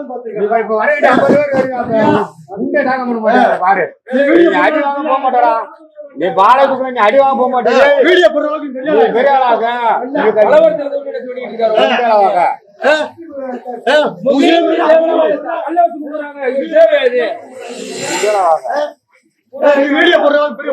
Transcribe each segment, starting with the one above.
இப்ப வரையிட்டு ஐம்பது பேர் வருவாங்க. இங்க தாங்க பண்ண மாட்டாங்க, பாரு. நீ அடி வாங்க போக மாட்டடா. நீ பாலை குடுக்க நீ அடி வாங்க போக மாட்டே. வீடியோ போடுற அளவுக்கு பெரிய ஆளாக. நீ கலவரத்தை சொல்லிட்டு இருக்காரு. பெரிய ஆளாக. வீடியோ போடுற பெரிய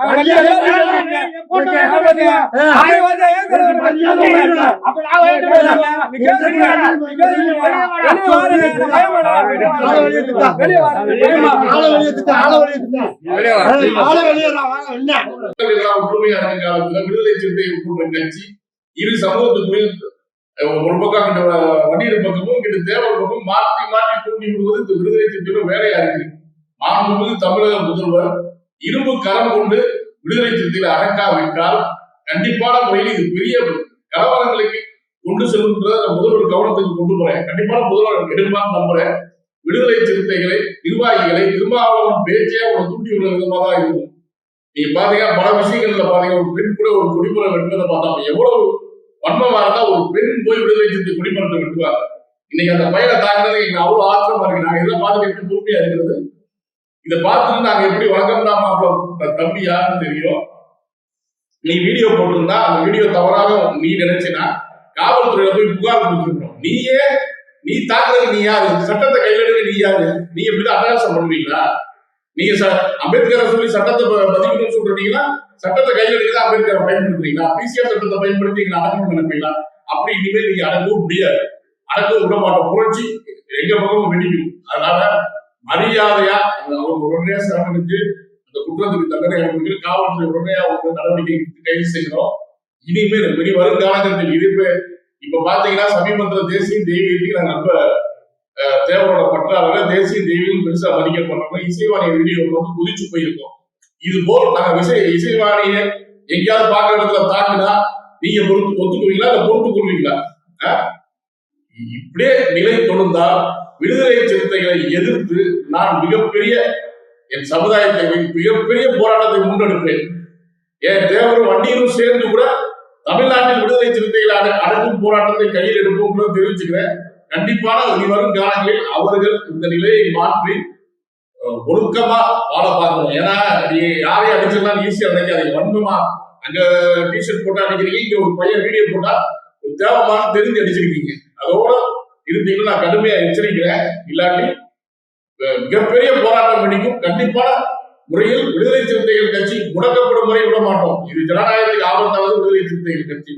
ஏய், நீ தலைவர் இல்ல, தலைவர் இல்ல. மரியாதை மரியாதை இல்ல. போட்டு வைக்காதீங்க. ஆய் வந்து ஏன் கலவரம் மரியாதை இல்ல. அப்ப நான் வேண்டாம். நீ கேளுங்க. நீ கேளுங்க. வெளிய வாருங்க. எனக்கு பயம் வேணாம். ஆளை வெளியே திட்டா. வெளிய வாருங்க. பயமா. ஆளை வெளியே திட்டா, ஆளை வெளியே திட்டா. வெளியே வா. ஆளை வெளியே வா, வாங்க, என்ன எல்லாம் ஒற்றுமையா இருந்த காலத்துல விடுதலை சிறுத்தைகள் கூட்டுற கட்சி இரு சமூகத்துக்குமே ஒரு பக்கம் கிட்ட வன்னியர் பக்கமும் கிட்ட தேவர் பக்கம் மாற்றி மாற்றி தூண்டி விடுவது இந்த விடுதலை சிறுத்தையோட வேலையா இருக்கு மாண்புமிகு தமிழக முதல்வர் இரும்பு கரம் கொண்டு விடுதலை சிறுத்தைகளை அடக்காவிட்டால் கண்டிப்பான முறையில் இது பெரிய கலவரங்களுக்கு கொண்டு செல்லுன்றத முதல்வர் கவனத்துக்கு கொண்டு போறேன். கண்டிப்பான முதல்வர் எடுப்பான்னு நம்புறேன். விடுதலை சிறுத்தைகளை நிர்வாகிகளை திருமாவளவன் பேச்சே அவனை தூண்டி விடுற விதமாக தான் இருக்கும். நீங்க பாத்தீங்கன்னா பல விஷயங்கள்ல பாத்தீங்கன்னா ஒரு பெண் கூட ஒரு குடிமரம் வெட்டுறதை பார்த்தா எவ்வளவு வன்மமா இருந்தா ஒரு பெண் போய் விடுதலை சிறுத்தை குடிமரத்தை வெட்டுவாங்க. இன்னைக்கு அந்த பையனை தாக்குறது எங்களுக்கு அவ்வளவு ஆச்சரியமா இருக்கு. நாங்க இதெல்லாம் பார்த்துட்டு பொறுமையா இருக்கிறது இதை பார்த்துட்டு நாங்க எப்படி வழக்கம்னா மாப்பிள்ள தம்பி யாருன்னு தெரியும்? நீ வீடியோ போட்டிருந்தா அந்த வீடியோ தவறாக நீ நினைச்சினா காவல்துறையில போய் புகார் கொடுத்துருக்கணும். நீயே நீ தாக்குறது நீ யாரு? சட்டத்தை கையில நீ யாரு? நீ எப்படிதான் அட்டகாசம் பண்ணுவீங்களா? நீங்க ச- அம்பேத்கரை சொல்லி சட்டத்தை பதிவுன்னு சொல்றீங்களா? சட்டத்தை கையில் அம்பேத்கரை பயன்படுத்துறீங்களா? பிசிஆர் சட்டத்தை பயன்படுத்தி நீங்க அடக்கம் நினைப்பீங்களா? அப்படி இனிமேல் நீங்க அடங்கவும் முடியாது. அடக்க விட மாட்டோம். புரட்சி எங்க பக்கமும் வெடிக்கும். அவங்க உடனே அந்த குற்றத்துக்கு தண்டனை அனுப்பி காவல்துறை உடனே அவங்க நடவடிக்கை கைது செய்யணும். இனிமேல் பெரிய வருங்காலத்தில் இது இப்ப இப்ப பாத்தீங்கன்னா சமீபத்துல தேசிய தெய்வீகத்துக்கு நாங்க ரொம்ப அஹ், தேவரோட பற்றாளர்கள் தேசிய தெய்வீகம் பெருசா பண்ணணும் இசைவாணி வீடியோ வந்து குதிச்சு போயிருக்கோம். இது போல் நாங்க விசை இசைவாணிய எங்கேயாவது பார்க்குற இடத்துல தாக்குனா நீங்க பொறுத்து ஒத்துக்குவீங்களா இல்ல பொறுத்து கொள்வீங்களா? இப்படியே நிலை தொடர்ந்தால் விடுதலை சிறுத்தைகளை எதிர்த்து நான் மிகப்பெரிய என் சமுதாயத்தை மிகப்பெரிய போராட்டத்தை முன்னெடுப்பேன். என் தேவரும் வண்டியரும் சேர்ந்து கூட தமிழ்நாட்டில் விடுதலை சிறுத்தைகளை அடக்கும் போராட்டத்தை கையில் எடுப்போம் கூட தெரிவிச்சுக்கிறேன். கண்டிப்பான இனி வரும் காலங்களில் அவர்கள் இந்த நிலையை மாற்றி ஒழுக்கமா வாழ பார்க்கணும். ஏன்னா நீ யாரையும் அடிச்சிடலாம் ஈஸியா நினைக்காதீங்க. வன்மமா அங்க டிஷர்ட் போட்டா அடிக்கிறீங்க இங்க ஒரு பையன் வீடியோ போட்டா ஒரு தேவமான தெரிஞ்சு அடிச்சிருக்கீங்க. அதோட இருந்தீங்கன்னா நான் கடுமையா எச்சரிக்கிறேன். இல்லாட்டி மிகப்பெரிய போராட்டம் பண்ணிக்கும் கண்டிப்பான முறையில் விடுதலை சிறுத்தைகள் கட்சி முடக்கப்படும் முறை விட மாட்டோம். இது ஜனநாயகத்துக்கு ஆபத்தாவது விடுதலை சிறுத்தைகள் கட்சி.